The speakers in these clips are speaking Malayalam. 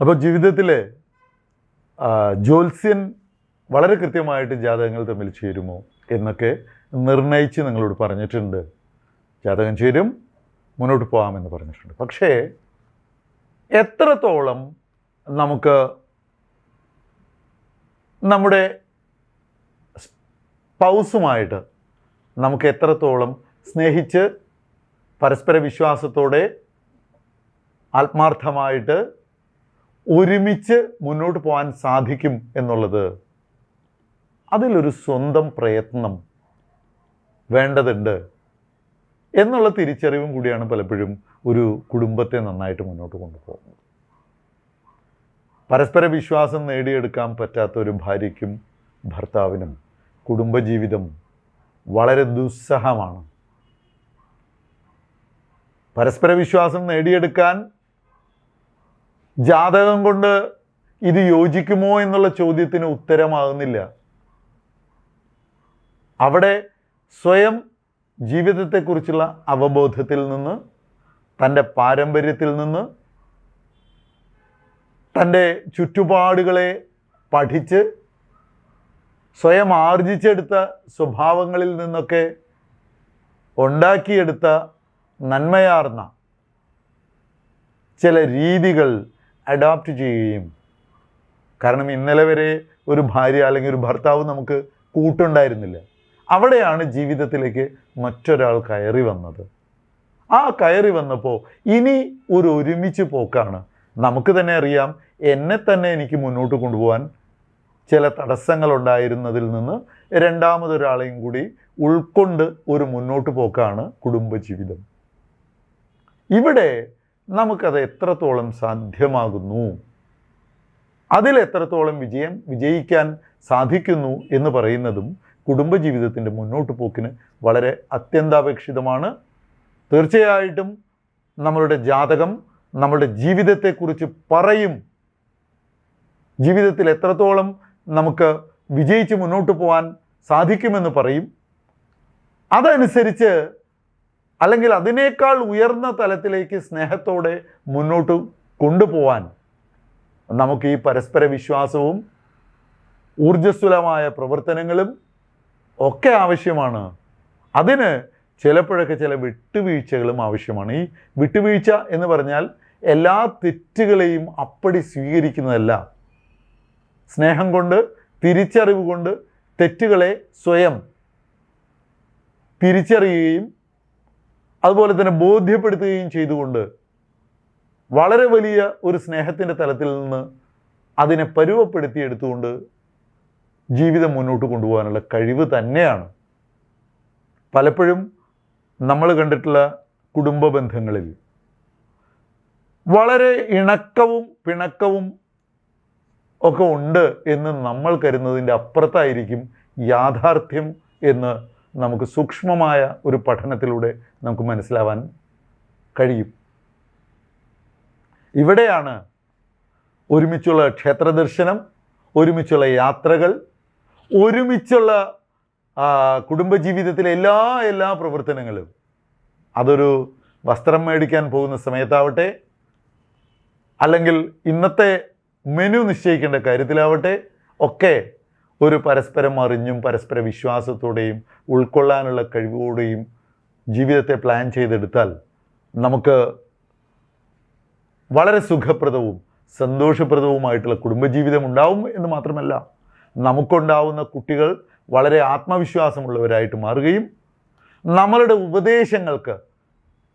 അപ്പോൾ ജീവിതത്തിൽ ജ്യോത്സ്യൻ വളരെ കൃത്യമായിട്ട് ജാതകങ്ങൾ തമ്മിൽ ചേരുമോ എന്നൊക്കെ നിർണയിച്ച് നിങ്ങളോട് പറഞ്ഞിട്ടുണ്ട്. ജാതകം ചേരും മുന്നോട്ട് പോകാമെന്ന് പറഞ്ഞിട്ടുണ്ട്. പക്ഷേ എത്രത്തോളം നമുക്ക് നമ്മുടെ സ്പൗസുമായിട്ട് നമുക്ക് എത്രത്തോളം സ്നേഹിച്ച് പരസ്പര വിശ്വാസത്തോടെ ആത്മാർത്ഥമായിട്ട് ഒരുമിച്ച് മുന്നോട്ട് പോകാൻ സാധിക്കും എന്നുള്ളത് അതിലൊരു സ്വന്തം പ്രയത്നം വേണ്ടതുണ്ട് എന്നുള്ള തിരിച്ചറിവും കൂടിയാണ് പലപ്പോഴും ഒരു കുടുംബത്തെ നന്നായിട്ട് മുന്നോട്ട് കൊണ്ടുപോകുന്നത്. പരസ്പര വിശ്വാസം നേടിയെടുക്കാൻ പറ്റാത്ത ഒരു ഭാര്യയ്ക്കും ഭർത്താവിനും കുടുംബജീവിതം വളരെ ദുസ്സഹമാണ്. പരസ്പര വിശ്വാസം നേടിയെടുക്കാൻ ജാതകം കൊണ്ട് ഇത് യോജിക്കുമോ എന്നുള്ള ചോദ്യത്തിന് ഉത്തരമാകുന്നില്ല. അവിടെ സ്വയം ജീവിതത്തെക്കുറിച്ചുള്ള അവബോധത്തിൽ നിന്ന് തന്റെ പാരമ്പര്യത്തിൽ നിന്ന് തന്റെ ചുറ്റുപാടുകളെ പഠിച്ച് സ്വയം ആർജിച്ചെടുത്ത സ്വഭാവങ്ങളിൽ നിന്നൊക്കെ ഉണ്ടാക്കിയെടുത്ത നന്മയാർന്ന ചില രീതികൾ അഡോപ്റ്റ് ചെയ്യുകയും. കാരണം ഇന്നലെ വരെ ഒരു ഭാര്യ അല്ലെങ്കിൽ ഒരു ഭർത്താവ് നമുക്ക് കൂട്ടുണ്ടായിരുന്നില്ല. അവിടെയാണ് ജീവിതത്തിലേക്ക് മറ്റൊരാൾ കയറി വന്നത്. ആ കയറി വന്നപ്പോൾ ഇനി ഒരു ഒരുമിച്ച് പോക്കാണ്. നമുക്ക് തന്നെ അറിയാം എന്നെ തന്നെ എനിക്ക് മുന്നോട്ട് കൊണ്ടുപോകാൻ ചില തടസ്സങ്ങളുണ്ടായിരുന്നതിൽ നിന്ന് രണ്ടാമതൊരാളെയും കൂടി ഉൾക്കൊണ്ട് ഒരു മുന്നോട്ട് പോക്കാണ് കുടുംബജീവിതം. ഇവിടെ നമുക്കത് എത്രത്തോളം സാധ്യമാകുന്നു? അതിൽ എത്രത്തോളം വിജയം വിജയിക്കാൻ സാധിക്കുന്നു എന്ന് പറയുന്നതും കുടുംബജീവിതത്തിന്റെ മുന്നോട്ട് പോക്കിന് വളരെ അത്യന്താപേക്ഷിതമാണ്. തീർച്ചയായിട്ടും നമ്മളുടെ ജാതകം നമ്മളുടെ ജീവിതത്തെക്കുറിച്ച് പറയും. ജീവിതത്തിൽ എത്രത്തോളം നമുക്ക് വിജയിച്ച് മുന്നോട്ട് പോകാൻ സാധിക്കുമെന്ന് പറയും. അതനുസരിച്ച് അല്ലെങ്കിൽ അതിനേക്കാൾ ഉയർന്ന തലത്തിലേക്ക് സ്നേഹത്തോടെ മുന്നോട്ട് കൊണ്ടുപോവാൻ നമുക്ക് ഈ പരസ്പര വിശ്വാസവും ഊർജസ്വലമായ പ്രവർത്തനങ്ങളും ഒക്കെ ആവശ്യമാണ്. അതിന് ചിലപ്പോഴൊക്കെ ചില വിട്ടുവീഴ്ചകളും ആവശ്യമാണ്. ഈ വിട്ടുവീഴ്ച എന്ന് പറഞ്ഞാൽ എല്ലാ തെറ്റുകളെയും അപ്പടി സ്വീകരിക്കുന്നതല്ല. സ്നേഹം കൊണ്ട് തിരിച്ചറിവ് കൊണ്ട് തെറ്റുകളെ സ്വയം തിരിച്ചറിയുകയും അതുപോലെ തന്നെ ബോധ്യപ്പെടുത്തുകയും ചെയ്തുകൊണ്ട് വളരെ വലിയ ഒരു സ്നേഹത്തിന്റെ തലത്തിൽ നിന്ന് അതിനെ പരുവപ്പെടുത്തിയെടുത്തുകൊണ്ട് ജീവിതം മുന്നോട്ട് കൊണ്ടുപോകാനുള്ള കഴിവ് തന്നെയാണ്. പലപ്പോഴും നമ്മൾ കണ്ടിട്ടുള്ള കുടുംബ ബന്ധങ്ങളിൽ വളരെ ഇണക്കവും പിണക്കവും ഒക്കെ ഉണ്ട് എന്ന് നമ്മൾ കരുതുന്നതിന്റെ അപ്പുറത്തായിരിക്കും യാഥാർത്ഥ്യം എന്ന് നമുക്ക് സൂക്ഷ്മമായ ഒരു പഠനത്തിലൂടെ നമുക്ക് മനസ്സിലാവാൻ കഴിയും. ഇവിടെയാണ് ഒരുമിച്ചുള്ള ക്ഷേത്രദർശനം ഒരുമിച്ചുള്ള യാത്രകൾ ഒരുമിച്ചുള്ള കുടുംബജീവിതത്തിലെ എല്ലാ എല്ലാ പ്രവർത്തനങ്ങളും. അതൊരു വസ്ത്രം മേടിക്കാൻ പോകുന്ന സമയത്താവട്ടെ അല്ലെങ്കിൽ ഇന്നത്തെ മെനു നിശ്ചയിക്കേണ്ട കാര്യത്തിലാവട്ടെ ഒക്കെ ഒരു പരസ്പരം അറിഞ്ഞും പരസ്പര വിശ്വാസത്തോടെയും ഉൾക്കൊള്ളാനുള്ള കഴിവോടെയും ജീവിതത്തെ പ്ലാൻ ചെയ്തെടുത്താൽ നമുക്ക് വളരെ സുഖപ്രദവും സന്തോഷപ്രദവുമായിട്ടുള്ള കുടുംബജീവിതം ഉണ്ടാവും എന്ന് മാത്രമല്ല നമുക്കുണ്ടാവുന്ന കുട്ടികൾ വളരെ ആത്മവിശ്വാസമുള്ളവരായിട്ട് മാറുകയും നമ്മളുടെ ഉപദേശങ്ങൾക്ക്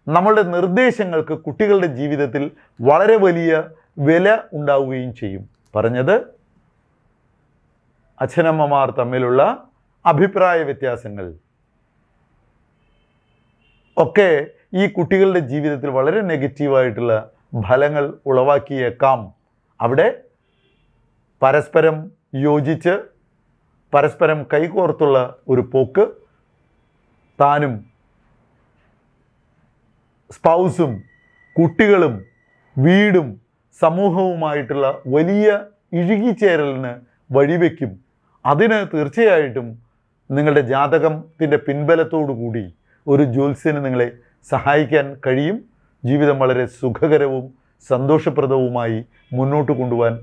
നമ്മളുടെ നിർദ്ദേശങ്ങൾക്ക് കുട്ടികളുടെ ജീവിതത്തിൽ വളരെ വലിയ വില ഉണ്ടാവുകയും ചെയ്യും. പറഞ്ഞത് അച്ഛനമ്മമാർ തമ്മിലുള്ള അഭിപ്രായ വ്യത്യാസങ്ങൾ. ഒക്കെ ഈ കുട്ടികളുടെ ജീവിതത്തിൽ വളരെ നെഗറ്റീവായിട്ടുള്ള ഫലങ്ങൾ ഉളവാക്കിയേക്കാം. അവിടെ പരസ്പരം യോജിച്ച് പരസ്പരം കൈകോർത്തുള്ള ഒരു പോക്ക് താനും സ്പൗസും കുട്ടികളും വീടും സമൂഹവുമായിട്ടുള്ള വലിയ ഇഴുകിച്ചേരലിന് വഴിവെക്കും. അതിന് തീർച്ചയായിട്ടും നിങ്ങളുടെ ജാതകത്തിന്റെ കൂടി ഒരു ജ്യോത്സ്യന് നിങ്ങളെ സഹായിക്കാൻ കഴിയും. ജീവിതം വളരെ സുഖകരവും സന്തോഷപ്രദവുമായി മുന്നോട്ട് കൊണ്ടുപോകാൻ